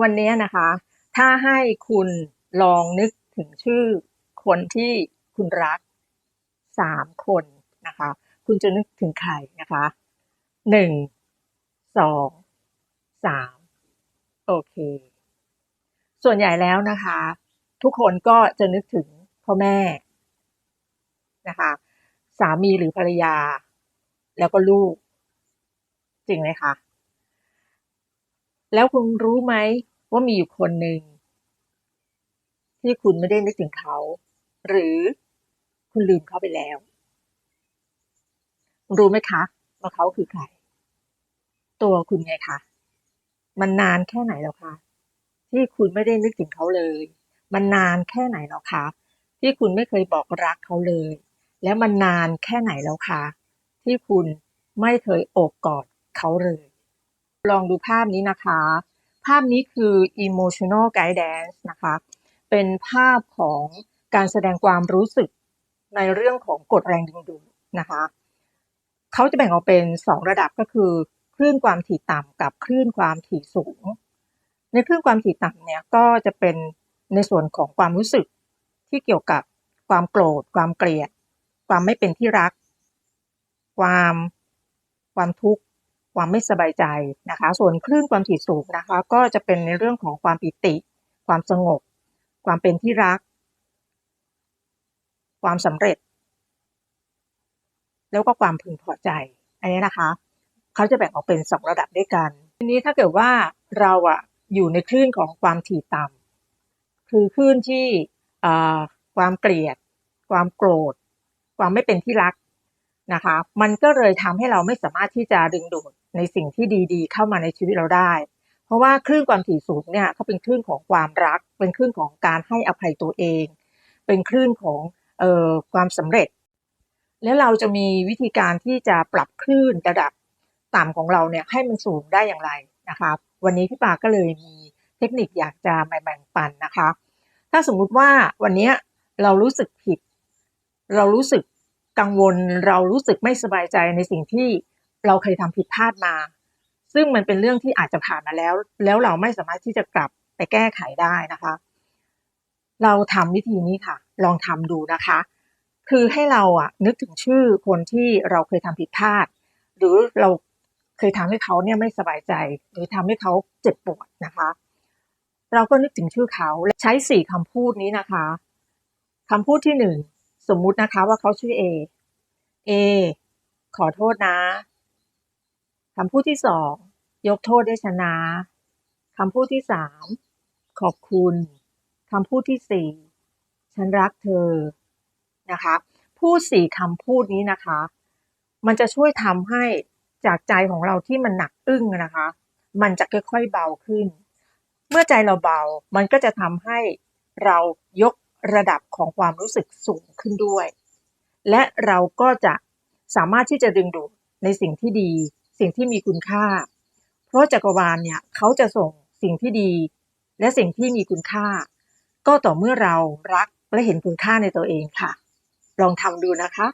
วันนี้นะคะ ถ้าให้คุณลองนึกถึงชื่อคนที่คุณรักสามคนนะคะ คุณจะนึกถึงใครนะคะหนึ่งสองสามโอเค ส่วนใหญ่แล้วนะคะ ทุกคนก็จะนึกถึงพ่อแม่นะคะ สามีหรือภรรยา แล้วก็ลูก จริงไหมคะ แล้วคุณรู้ไหมว่ามีอยู่คนหนึ่งที่คุณไม่ได้นึกถึงเขา หรือคุณลืมเขาไปแล้ว รู้ไหมคะว่าเขาคือใคร ตัวคุณไงคะมันนานแค่ไหนแล้วคะที่คุณไม่ได้นึกถึงเขาเลย มันนานแค่ไหนแล้วคะที่คุณไม่เคยบอกรักเขาเลย แล้วมันนานแค่ไหนแล้วคะที่คุณไม่เคยโอบกอดเขาเลย ลองดูภาพนี้นะคะ ภาพนี้คือ emotional guidance นะคะ เป็นภาพของการแสดงความรู้สึกในเรื่องของกฎแรงดึงดูดนะคะ เขาจะแบ่งออกเป็น 2 ระดับก็คือ คลื่นความถี่ต่ำกับคลื่นความถี่สูง ในคลื่นความถี่ต่ำเนี่ยก็จะเป็นในส่วนของความรู้สึกที่เกี่ยวกับความโกรธ ความเกลียด ความไม่เป็นที่รัก ความความทุกข์ ความไม่สบายใจนะคะ ส่วนคลื่นความถี่สูงนะคะ ก็จะเป็นในเรื่องของความปิติ ความสงบ ความเป็นที่รัก ความสำเร็จ แล้วก็ความพึงพอใจ อันนี้นะคะ เขาจะแบ่งออกเป็นสองระดับด้วยกัน ทีนี้ถ้าเกิดว่าเราอะอยู่ในคลื่นของความถี่ต่ำคือคลื่นที่ความเกลียด ความโกรธ ความไม่เป็นที่รัก นะคะ มันก็เลยทำให้เราไม่สามารถที่จะดึงดูดในสิ่งที่ดีๆ เข้ามาในชีวิตเราได้ เพราะว่าคลื่นความถี่สูงเนี่ยเขาเป็นคลื่นของความรัก เป็นคลื่นของการให้อภัยตัวเอง เป็นคลื่นของเอ่อความสำเร็จ แล้วเราจะมีวิธีการที่จะปรับคลื่นระดับต่ำของเราเนี่ยให้มันสูงได้อย่างไรนะคะวันนี้พี่ปาก็เลยมีเทคนิคอยากจะมาแบ่งปันนะคะ ถ้าสมมุติว่าวันนี้เรารู้สึกผิด เรารู้สึก กังวลเรารู้สึกไม่สบายใจในสิ่งที่เราเคยทำผิดพลาดมา ซึ่งมันเป็นเรื่องที่อาจจะผ่านมาแล้ว แล้วเราไม่สามารถที่จะกลับไปแก้ไขได้นะคะ เราทำวิธีนี้ค่ะ ลองทำดูนะคะ คือให้เราอะนึกถึงชื่อคนที่เราเคยทำผิดพลาด หรือเราเคยทำให้เขาเนี่ยไม่สบายใจ หรือทำให้เขาเจ็บปวดนะคะ เราก็นึกถึงชื่อเขาและใช้สี่คำพูดนี้นะคะคำพูดที่หนึ่ง สมมุตินะคะว่าเขาชื่อเอเอขอโทษนะคำพูดที่สองยกโทษได้ชนะคำพูดที่สามขอบคุณคำพูดที่สี่ฉันรักเธอนะคะพูดสี่คำพูดนี้นะคะ มันจะช่วยทำให้จากใจของเราที่มันหนักอึ้งนะคะ มันจะค่อยๆเบาขึ้น เมื่อใจเราเบา มันก็จะทำให้เรายก ระดับของความรู้สึกสูงขึ้นด้วย และเราก็จะสามารถที่จะดึงดูดในสิ่งที่ดี สิ่งที่มีคุณค่า เพราะจักรวาลเนี่ยเขาจะส่งสิ่งที่ดี และสิ่งที่มีคุณค่า ก็ต่อเมื่อเรารักและเห็นคุณค่าในตัวเองค่ะ ลองทำดูนะคะ